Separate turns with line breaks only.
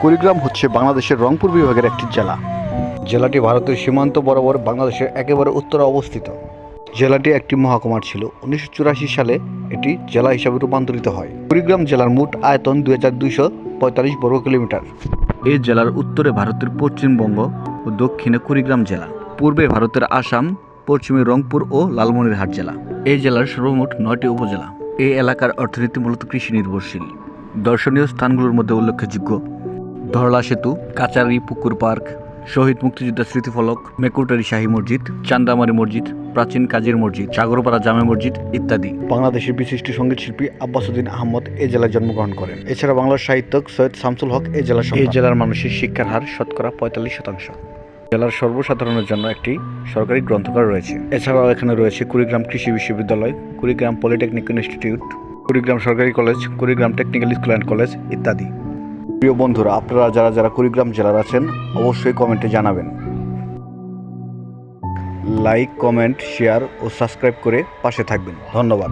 কুড়িগ্রাম হচ্ছে বাংলাদেশের রংপুর বিভাগের একটি জেলা। জেলাটি ভারতের সীমান্ত বরাবর বাংলাদেশের একেবারে উত্তরে অবস্থিত। জেলাটি একটি মহকুমার ছিল। উনিশশো চুরাশি সালে এটি জেলা হিসাবে রূপান্তরিত হয়। কুড়িগ্রাম জেলার মোট আয়তন দুই হাজার দুইশো পঁয়তাল্লিশ বর্গ কিলোমিটার। এই জেলার উত্তরে ভারতের পশ্চিমবঙ্গ ও দক্ষিণে কুড়িগ্রাম জেলা। পূর্বে ভারতের আসাম, পশ্চিমে রংপুর ও লালমনিরহাট জেলা। এই জেলার সর্বমোট নয়টি উপজেলা। এই এলাকার অর্থনীতি মূলত কৃষি নির্ভরশীল। দর্শনীয় স্থানগুলোর মধ্যে উল্লেখযোগ্য ধরলা সেতু কাচারি পুকুর পার্ক শহীদ মুক্তিযোদ্ধা স্মৃতিফলক মেকুটারি শাহী মসজিদ চান্দামারি মসজিদ প্রাচীন কাজীর মসজিদ সাগরপাড়া জামে মসজিদ ইত্যাদি। বাংলাদেশের বিশিষ্ট সংগীত শিল্পী আব্বাসুদ্দিন আহমদ এই জেলায় জন্মগ্রহণ করেন। এছাড়া বাংলার সাহিত্যক সৈয়দ শামসুল হক এই জেলা এই জেলার মানুষের শিক্ষার হার শতকরা পঁয়তাল্লিশ শতাংশ। জেলার সর্বসাধারণের জন্য একটি সরকারি গ্রন্থাগার রয়েছে। এছাড়াও এখানে রয়েছে কুড়িগ্রাম কৃষি বিশ্ববিদ্যালয় কুড়িগ্রাম পলিটেকনিক ইনস্টিটিউট কুড়িগ্রাম সরকারি college, Kurigram technical school and college ইত্যাদি। প্রিয় বন্ধুরা, আপনারা যারা যারা কুড়িগ্রাম জেলার আছেন, অবশ্যই কমেন্টে জানাবেন। লাইক কমেন্ট শেয়ার ও সাবস্ক্রাইব করে পাশে থাকবেন। ধন্যবাদ।